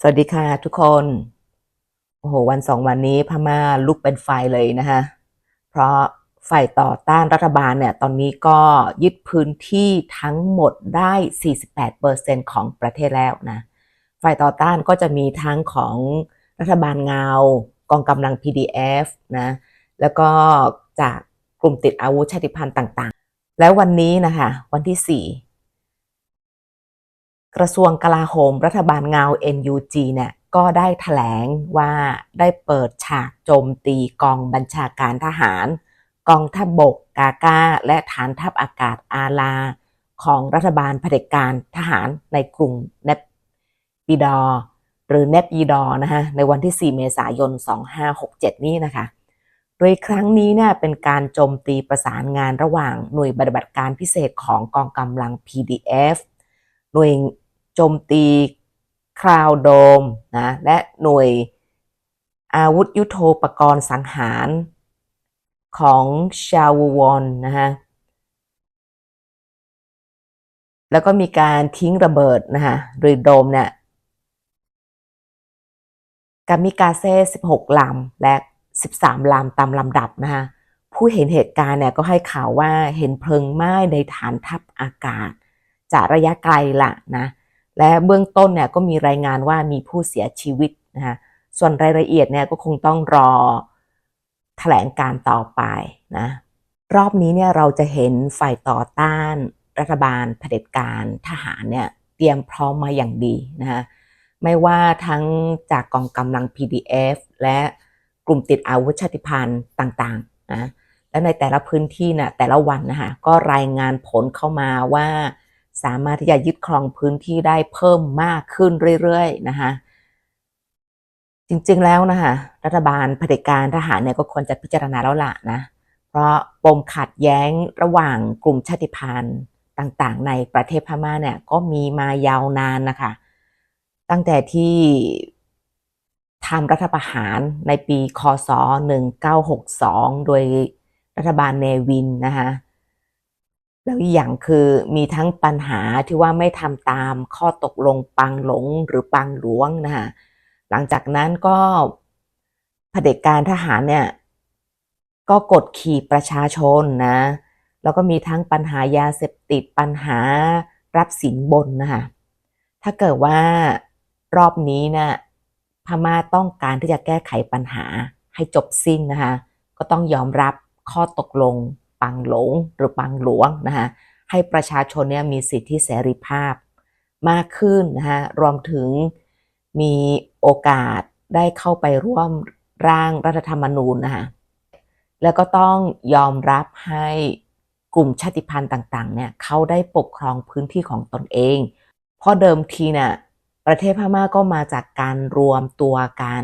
สวัสดีค่ะทุกคน โอ้โห วันสองวันนี้พม่าลุกเป็นไฟเลยนะคะเพราะฝ่ายต่อต้านรัฐบาลเนี่ย ตอนนี้ก็ยึดพื้นที่ทั้งหมดได้ 48%ของประเทศแล้วนะ ฝ่ายต่อต้านก็จะมีทั้งของรัฐบาลเงา กองกำลัง PDF นะ แล้วก็จากกลุ่มติดอาวุธชาติพันธุ์ต่างๆ แล้ววันนี้นะคะ วันที่ 4 กระทรวงกลาโหม รัฐบาลเงา NUG เนี่ยก็ได้ถแถลงว่าได้เปิดฉากโจมตีกองบัญชาการทหาร กองทัพบบกกากาและฐานทัพอากาศอาลา ของรัฐบาลเผด็จการทหารในกรุงเนปปีดอหรือเนปยีดอนะคะในวันที่ 4 เมษายน 2567 นี้นะคะ โดยครั้งนี้เนี่ยเป็นการโจมตีประสานงานระหว่างหน่วยปฏิบัติการพิเศษของกองกำลัง PDF หน่วย โจมตีคราวโดมนะและหน่วยอาวุธยุโทโธปกรณ์สังหารของชาววอนนะฮะแล้วก็มีการทิ้งระเบิดนะคะโดยโดมเนี่ยกามิกาเซ่16 ลำ และ 13 ลำตามลำดับนะคะผู้เห็นเหตุการณ์เนี่ยก็ให้ข่าวว่าเห็นเพลิงไหม้ในฐานทัพอากาศ จากระยะไกลละนะ และเบื้องต้นเนี่ยก็มีรายงานว่ามีผู้เสียชีวิตนะคะส่วนรายละเอียดเนี่ยก็คงต้องรอแถลงการต่อไปนะรอบนี้เนี่ยเราจะเห็นฝ่ายต่อต้านรัฐบาลเผด็จการทหารเนี่ยเตรียมพร้อมมาอย่างดีนะคะไม่ว่าทั้งจากกองกำลัง PDF และกลุ่มติดอาวุธชาติพันธุ์ต่างๆนะและในแต่ละพื้นที่นะ่ะแต่ละวันนะคะก็รายงานผลเข้ามาว่า สามารถที่จะยึดครองพื้นที่ได้เพิ่มมากขึ้นเรื่อยๆนะคะจริงๆแล้วนะคะรัฐบาลเผด็จการทหารเนี่ยก็ควรจะพิจารณาแล้วล่ะนะเพราะปมขัดแย้งระหว่างกลุ่มชาติพันธุ์ต่างๆ ในประเทศพม่าเนี่ยก็มีมายาวนานนะคะ ตั้งแต่ที่ทำรัฐประหารในปีคศ 1962 โดยรัฐบาลเนวินนะคะ แล้วอย่างคือมีทั้งปัญหาที่ว่าไม่ทำตามข้อตกลงปังหลงหรือปังหลวงนะคะหลังจากนั้นก็เผด็จการทหารเนี่ยก็กดขี่ประชาชนนะ แล้วก็มีทั้งปัญหายาเสพติดปัญหารับสินบนนะคะถ้าเกิดว่ารอบนี้นะพม่าต้องการที่จะแก้ไขปัญหาให้จบสิ้นนะคะ ก็ต้องยอมรับข้อตกลง ปังหลงหรือปังหลวงนะคะให้ประชาชนเนี่ยมีสิทธิเสรีภาพมากขึ้นนะคะรวมถึงมีโอกาสได้เข้าไปร่วมร่างรัฐธรรมนูญนะคะแล้วก็ต้องยอมรับให้กลุ่มชาติพันธุ์ต่างๆเนี่ยเขาได้ปกครองพื้นที่ของตนเอง เพราะเดิมทีเนี่ยประเทศพม่าก็มาจากการรวมตัวกัน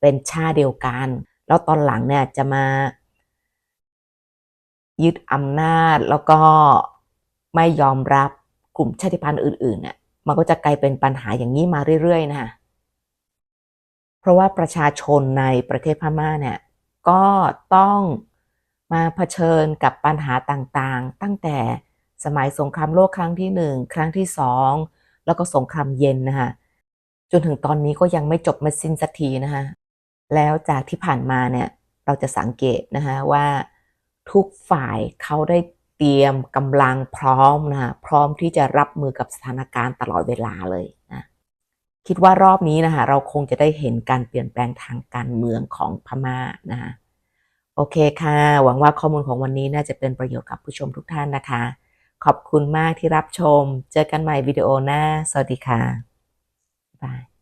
เป็นชาติเดียวกัน แล้วตอนหลังเนี่ยจะมา ยึดอำนาจแล้วก็ไม่ยอมรับกลุ่มชาติพันธุ์อื่นๆเนี่ยมันก็จะกลายเป็นปัญหาอย่างนี้มาเรื่อยๆนะคะเพราะว่าประชาชนในประเทศพม่าเนี่ยก็ต้องมาเผชิญกับปัญหาต่างๆ ตั้งแต่สมัยสงครามโลกครั้งที่หนึ่งครั้งที่สองแล้วก็สงครามเย็นนะคะจนถึงตอนนี้ก็ยังไม่จบไม่สิ้นสักทีนะคะแล้วจากที่ผ่านมาเนี่ยเราจะสังเกตนะคะว่า ทุกฝ่ายเขาได้เตรียมกำลังพร้อมนะพร้อมที่จะรับมือกับสถานการณ์ตลอดเวลาเลยนะคิดว่ารอบนี้นะคะเราคงจะได้เห็นการเปลี่ยนแปลงทางการเมืองของพม่านะคะโอเคค่ะ หวังว่าข้อมูลของวันนี้น่าจะเป็นประโยชน์กับผู้ชมทุกท่านนะคะ ขอบคุณมากที่รับชม เจอกันใหม่วิดีโอหน้า สวัสดีค่ะบาย